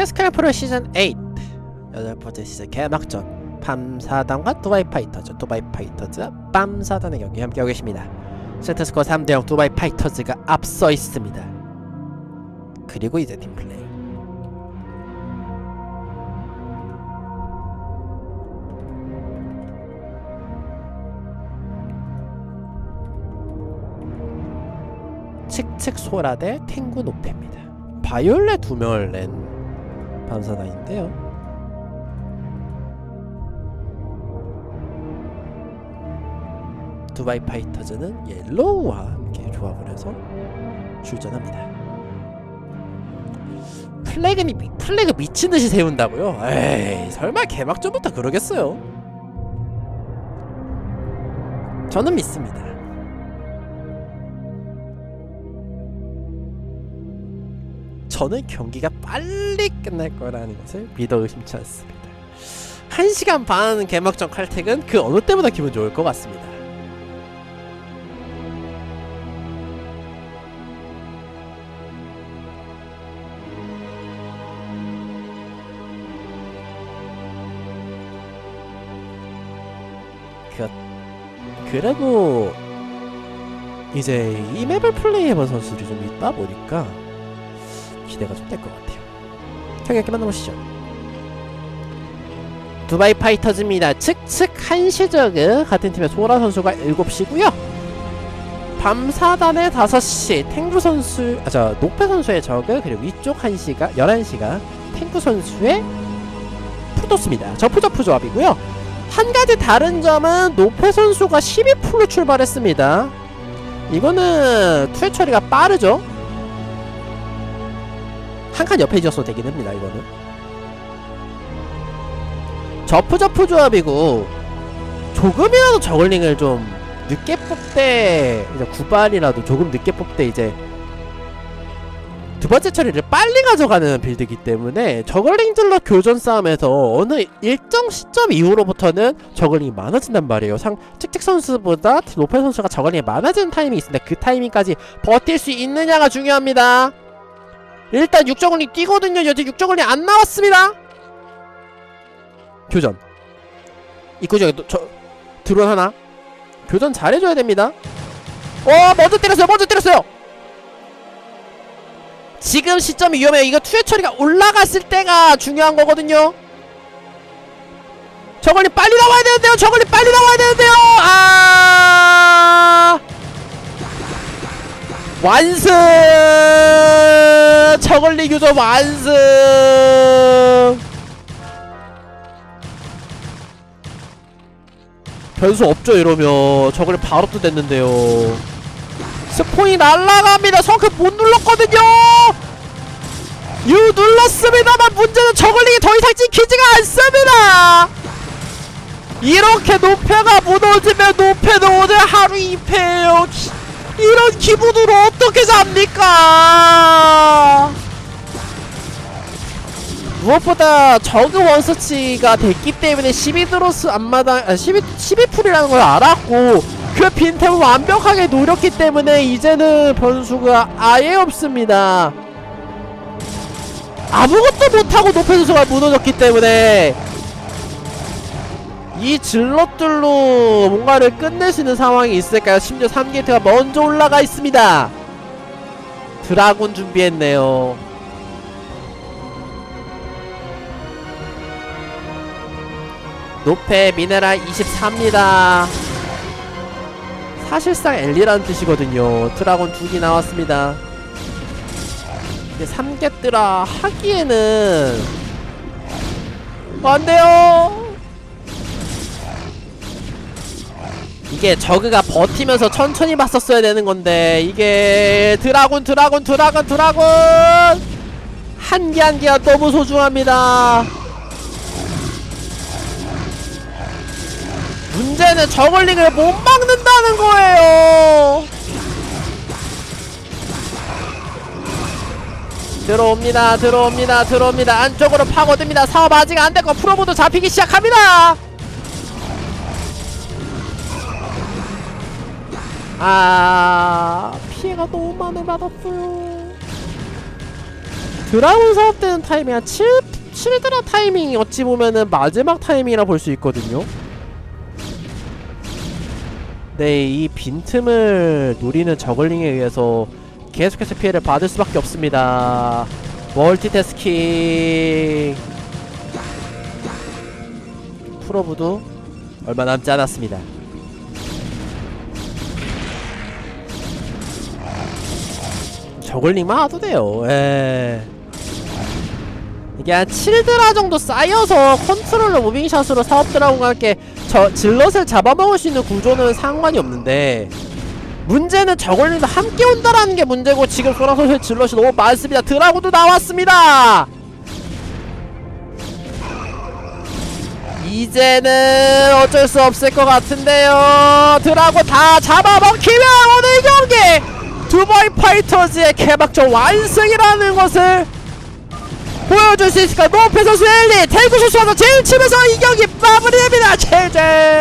캐스칼 프로 시즌 8 여덟 번째 시즌 개막전. 팜사단과 두바이 파이터즈. 두바이 파이터즈와 빰사단의 경기 함께하고 계십니다. 세트스코어 3대0 두바이 파이터즈가 앞서 있습니다. 그리고 이제 팀플레이. 칙칙 소라 대 탱구 노페입니다. 바이올렛 두 명을 낸 밤사단인데요. 두바이 파이터즈는 옐로우와 함께 조합을 해서 출전합니다. 플래그, 미- 플래그 미친듯이 세운다고요? 에이 설마 개막전부터 그러겠어요? 저는 믿습니다 저는 경기가 빨리 끝날 거라는 것을 믿어 의심치 않습니다. 1시간 반 개막전 칼택은 그 어느 때보다 기분 좋을 것 같습니다. 그, 그래도 이제 이 맵을 플레이해본 선수들이 좀 있다 보니까 기대가 좀 될 것 같아요. 경기 만나보시죠. 두바이 파이터즈입니다. 측측 한시저그 같은 팀의 소라 선수가 7시고요. 밤사단의 5시 탱구 선수 아 저 노페 선수의 저그 그리고 위쪽 1시가 11시가 탱구 선수의 푸도스입니다. 저프저프 조합이고요. 한 가지 다른 점은 노페 선수가 12풀로 출발했습니다. 이거는 투의 처리가 빠르죠. 한 칸 옆에 지어서 되긴 합니다 이거는. 저프저프 조합이고 조금이라도 저글링을 좀 늦게 뽑되 이제 구발이라도 조금 늦게 뽑되 이제 두 번째 처리를 빨리 가져가는 빌드이기 때문에 저글링들로 교전 싸움에서 어느 일정 시점 이후로부터는 저글링이 많아진단 말이에요. 상 찍찍 선수보다 노페 선수가 저글링이 많아지는 타이밍이 있는데 그 타이밍까지 버틸 수 있느냐가 중요합니다 일단 육정원이 뛰거든요. 여태 육정원이 안 나왔습니다. 교전. 입구 쪽에 또, 저 드론 하나. 교전 잘해줘야 됩니다. 어 먼저 때렸어요. 먼저 때렸어요. 지금 시점이 위험해요. 이거 투의 처리가 올라갔을 때가 중요한 거거든요. 저걸리 빨리 나와야 되는데요. 저걸리 빨리 나와야 되는데요. 아. 완승 저걸리 교전 완승! 변수 없죠 이러면. 저걸 바로 또 됐는데요. 스폰이 날라갑니다. 성급 못 눌렀거든요! 유 눌렀습니다만 문제는 저걸링이 더 이상 찍히지가 않습니다! 이렇게 노패가 무너지면 노패는 오늘 하루 2패예요 이런 기분으로 어떻게 잡니까? 무엇보다 저그 원서치가 됐기 때문에 12드로스 앞마당 아, 12, 12풀이라는 걸 알았고 그 빈틈을 완벽하게 노렸기 때문에 이제는 변수가 아예 없습니다 아무것도 못하고 노페 선수가 무너졌기 때문에 이 질럿들로 뭔가를 있는 상황이 있을까요? 심지어 3게이트가 먼저 올라가 있습니다. 드라군 준비했네요. 노페 미네랄 24입니다. 사실상 엘리라는 뜻이거든요. 드라곤 두개 나왔습니다. 근데 3개 뜨라 하기에는 안 돼요. 이게 저그가 버티면서 천천히 봤었어야 되는 건데 이게 드라군 드라군 드라군 드라군! 한 개 한 개가 너무 소중합니다. 문제는 저글링을 못 막는다는 거예요. 들어옵니다 들어옵니다 들어옵니다. 안쪽으로 파고듭니다. 사업 아직 안됐고 프로보도 잡히기 시작합니다 아 피해가 너무 많이 받았어요 드라군 사업 되는 타이밍이 한 7, 7드라 타이밍이 어찌 보면은 마지막 타이밍이라 볼 수 있거든요. 네, 이 빈틈을 노리는 저글링에 의해서 계속해서 피해를 받을 수밖에 없습니다. 멀티태스킹 프로브도 얼마 남지 않았습니다. 저글링만 와도 돼요. 예. 이게 한 7드라 정도 쌓여서 컨트롤러 무빙샷으로 사업 드라곤과 함께 저 질럿을 잡아먹을 수 있는 구조는 상관이 없는데 문제는 저글링도 함께 온다라는 게 문제고 지금 소라 선수의 질럿이 너무 많습니다. 드라곤도 나왔습니다. 이제는 어쩔 수 없을 것 같은데요. 드라곤 다 잡아먹히면 파이터즈의 개막전 완승이라는 것을 보여줄 수 있을까? 노페 선수 엘리, 태구 선수와도 제일 치면서 이 경기 마무리됩니다. 제제.